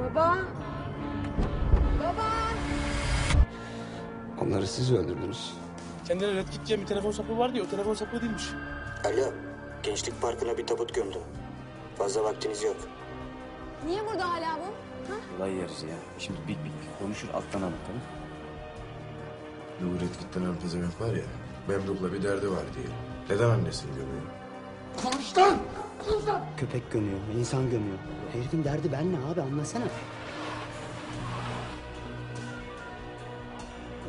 Baba. Baba. Onları siz öldürdünüz. Kendine red diye bir telefon sapı vardı ya o telefon sapı değilmiş. Alo, Gençlik Parkı'na bir tabut gömdü. Fazla vaktiniz yok. Niye burada hala bu? Ha? Olay yeriz ya. Şimdi bik bik konuşur alttan alır tamam Bu Redkit denen pezevenk var ya, Memduh'la bir derdi var diye. Neden annesini gömüyor? Köpek gömüyor, insan gömüyor. Herifin derdi benle abi anlasana.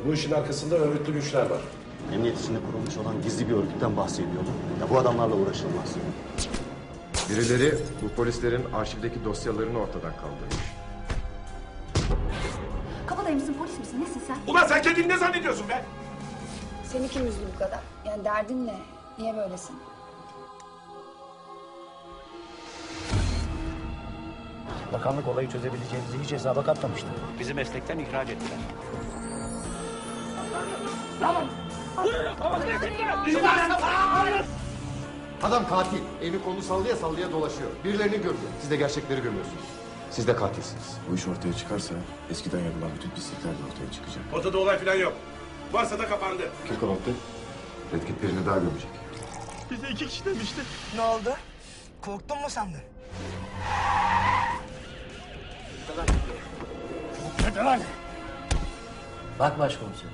Bu işin arkasında örgütlü güçler var. Emniyet içinde kurulmuş olan gizli bir örgütten bahsediyordu. Ya bu adamlarla uğraşılmaz. Birileri bu polislerin arşivdeki dosyalarını ortadan kaldırmış. Kabadayı mısın, polis misin, nesin sen? Ulan sen kendini ne zannediyorsun be? Seni kim üzdü bu kadar? Yani derdin ne? Niye böylesin? Bakanlık olayı çözebileceğimizi hiç hesaba katmamıştı. Bizi meslekten ihraç ettiler. Adam katil. Elini kolunu sallaya sallaya dolaşıyor. Birilerini gömüyor. Siz de gerçekleri gömüyorsunuz. Siz de katilsiniz. Bu iş ortaya çıkarsa eskiden yapılan bütün pislikler de ortaya çıkacak. Ortada olay falan yok. Varsa da kapandı. Kim kapattı? Redkit birini daha gömecek. Bize iki kişi demişti. Ne oldu? Korktun mu sandın? Bak başkomiserim.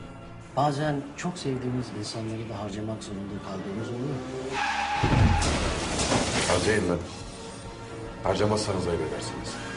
Bazen çok sevdiğimiz insanları da harcamak zorunda kaldığımız oluyor. Harcayın lan. Harcamazsanız ayıp edersiniz.